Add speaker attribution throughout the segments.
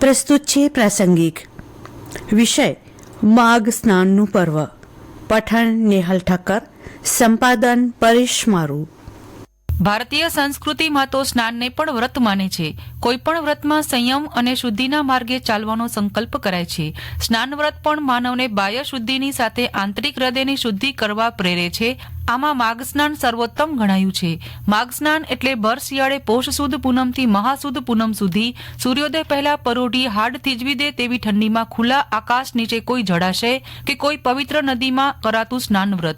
Speaker 1: પ્રસ્તુત છે પ્રાસંગિક. વિષય માઘ સ્નાનનું પર્વ. પઠન નેહલ ઠક્કર. સંપાદન પરેશ મારું.
Speaker 2: ભારતીય સંસ્કૃતિમાં તો સ્નાનને પણ વ્રત માને છે. કોઈ પણ વ્રતમાં સંયમ અને શુદ્ધિના માર્ગે ચાલવાનો સંકલ્પ કરાય છે. સ્નાન વ્રત પણ માનવને બાહ્ય શુદ્ધિની સાથે આંતરિક હૃદયની શુદ્ધિ કરવા પ્રેરે છે. આમાં માઘ સ્નાન સર્વોત્તમ ગણાયું છે. માઘ સ્નાન એટલે ભર શિયાળે પોષ સુદ પૂનમથી મહાસુદ પૂનમ સુધી સૂર્યોદય પહેલા પરોઢી હાડ થીજવી દે તેવી ઠંડીમાં ખુલ્લા આકાશ નીચે કોઈ જળાશય કે કોઈ પવિત્ર નદીમાં કરાતું સ્નાન વ્રત.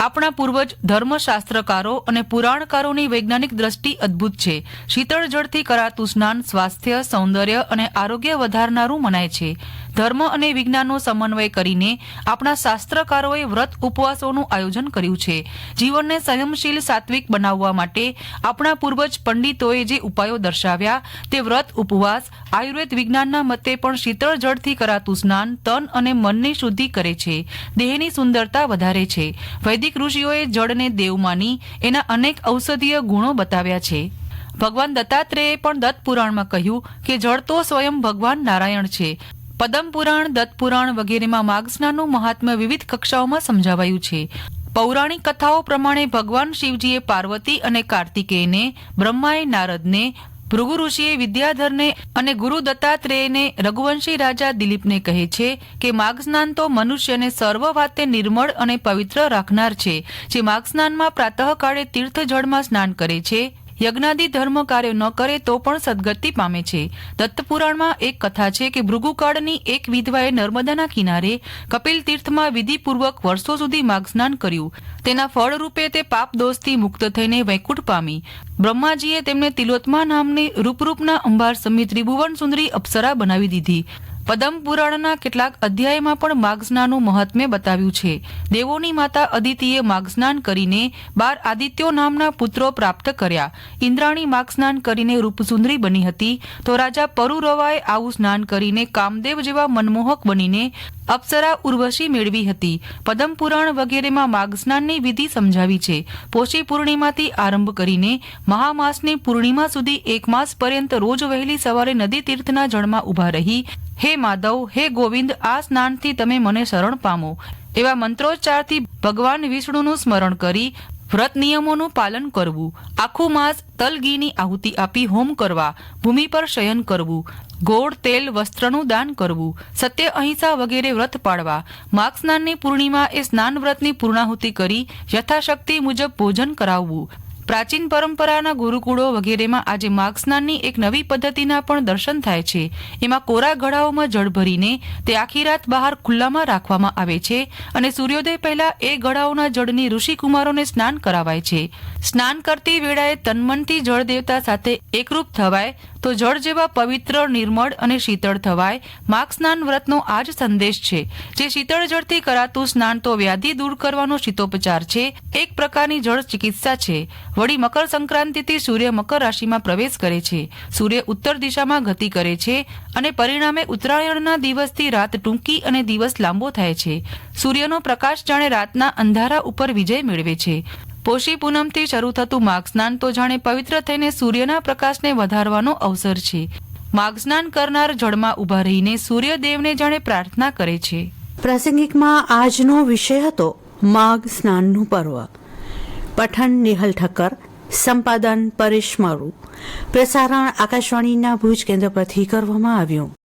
Speaker 2: આપણા પૂર્વજ ધર્મશાસ્ત્રકારો અને પુરાણકારોની વૈજ્ઞાનિક દ્રષ્ટિ અદ્ભુત છે. શીતળ જળથી કરાતું સ્નાન સ્વાસ્થ્ય, સૌંદર્ય અને આરોગ્ય વધારનારું મનાય છે. ધર્મ અને વિજ્ઞાનનો સમન્વય કરીને આપણા શાસ્ત્રકારોએ વ્રત ઉપવાસોનું આયોજન કર્યું છે. જીવનને સંયમશીલ સાત્વિક બનાવવા માટે આપણા પૂર્વજ પંડિતોએ જે ઉપાયો દર્શાવ્યા તે વ્રત ઉપવાસ, આયુર્વેદ વિજ્ઞાનના મતે પણ શીતળ જળથી કરાતું સ્નાન તન અને મનની શુદ્ધિ કરે છે. દેહની સુંદરતા વધારે છે. વૈદિક ઋષિઓએ જળને દેવ માની એના અનેક ઔષધીય ગુણો બતાવ્યા છે. ભગવાન દત્તાત્રેયે પણ દત્ત પુરાણમાં કહ્યું કે જળ તો સ્વયં ભગવાન નારાયણ છે. પદમ પુરાણ, દત્ત પુરાણ વગેરેમાં માગસ્નાનું મહાત્મ્ય વિવિધ કક્ષાઓમાં સમજાવાયું છે. પૌરાણિક કથાઓ પ્રમાણે ભગવાન શિવજીએ પાર્વતી અને કાર્તિકેયને, બ્રહ્માએ નારદને ભૃગુ ઋષિએ વિદ્યાધરને અને ગુરુ દત્તાત્રેયને રઘુવંશી રાજા દિલીપને કહે છે કે માઘ સ્નાન તો મનુષ્યને સર્વ વાતે નિર્મળ અને પવિત્ર રાખનાર છે, જે માઘ સ્નાનમાં પ્રાતઃકાળે તીર્થ જળમાં સ્નાન કરે છે યજ્ઞાદિ ધર્મ કાર્ય ન કરે તો પણ સદગતિ પામે છે. દત્તપુરાણમાં એક કથા છે કે ભૃગુકાળની એક વિધવાએ નર્મદાના કિનારે કપિલ તીર્થમાં વિધિપૂર્વક વર્ષો સુધી માર્ગ સ્નાન કર્યું. તેના ફળરૂપે તે પાપ દોષથી મુક્ત થઈને વૈકુંઠ પામી. બ્રહ્માજીએ તેમને તિલોત્મા નામની રૂપરૂપના અંબાર સમિત ત્રિભુવન સુંદરી અપ્સરા બનાવી દીધી. પદમ પુરાણના કેટલાક અધ્યાયમાં પણ માગસ્નાનું મહત્મે બતાવ્યું છે. દેવોની માતા અદિતિએ માગસ્નાન કરીને બાર આદિત્યો નામના પુત્રો પ્રાપ્ત કર્યા. ઇન્દ્રાણી માગસ્નાન કરીને રૂપસુંદરી બની હતી. તો રાજા પરુરવાએ આવું સ્નાન કરીને કામદેવ જેવા મનમોહક બનીને અપ્સરા ઉર્વશી મેળવી હતી. પદમ પુરાણ વગેરેમાં માગસ્નાનની વિધિ સમજાવી છે. પોષી પૂર્ણિમાથી આરંભ કરીને મહામાસની પૂર્ણિમા સુધી એક માસ પર્યંત રોજ વહેલી સવારે નદી તીર્થના જળમાં ઊભા રહી હે માધવ, હે ગોવિંદ, આ સ્નાનથી તમે મને શરણ પામો. એવા મંત્રોચ્ચારથી ભગવાન વિષ્ણુનું સ્મરણ કરી વ્રત નિયમોનું પાલન કરવું. આખું માસ તલગીની આહુતિ આપી હોમ કરવા, ભૂમિ પર શયન કરવું. ગોળ, તેલ, વસ્ત્રનું દાન કરવું. સત્ય અહિંસા વગેરે વ્રત પાળવા. માઘ સ્નાનની પૂર્ણિમા એ સ્નાન વ્રતની પૂર્ણાહુતિ કરી યથાશક્તિ મુજબ ભોજન કરાવવું. પ્રાચીન પરંપરાના ગુરુકુળો વગેરેમાં આજે માઘ સ્નાનની એક નવી પદ્ધતિના પણ દર્શન થાય છે. એમાં કોરા ગળાઓમાં જળ ભરીને તે આખી રાત બહાર ખુલ્લામાં રાખવામાં આવે છે અને સૂર્યોદય પહેલા એ ગળાઓના જળની ઋષિકુમારોને સ્નાન કરાવાય છે. સ્નાન કરતી વેળાએ તન્મનથી જળ દેવતા સાથે એકરૂપ થવાય તો જળ જેવા પવિત્ર, નિર્મળ અને શીતળ થવાય. માઘ સ્નાન વ્રતનો આ જ સંદેશ છે. જે શીતળ જળથી કરાતું સ્નાન તો વ્યાધિ દૂર કરવાનો શીતોપચાર છે. એક પ્રકારની જળ ચિકિત્સા છે. વળી મકર સંક્રાંતિથી સૂર્ય મકર રાશિમાં પ્રવેશ કરે છે. સૂર્ય ઉત્તર દિશામાં ગતિ કરે છે અને પરિણામે ઉત્તરાયણના દિવસથી રાત ટૂંકી અને દિવસ લાંબો થાય છે. સૂર્યનો પ્રકાશ જાણે રાતના અંધારા ઉપર વિજય મેળવે છે. પોષી પૂનમથી શરૂ થતું માઘ સ્નાન તો જાણે પવિત્ર થઈને સૂર્યના પ્રકાશને વધારવાનો અવસર છે. માઘ સ્નાન કરનાર જળમાં ઊભા રહીને સૂર્યદેવને જાણે પ્રાર્થના કરે છે.
Speaker 1: પ્રાસંગિકમાં આજનો વિષય હતો માઘ સ્નાનનું પર્વ. પઠન નેહલ ઠક્કર, સંપાદન પરેશ મારું. પ્રસારણ આકાશવાણીના ભુજ કેન્દ્ર પરથી કરવામાં આવ્યું.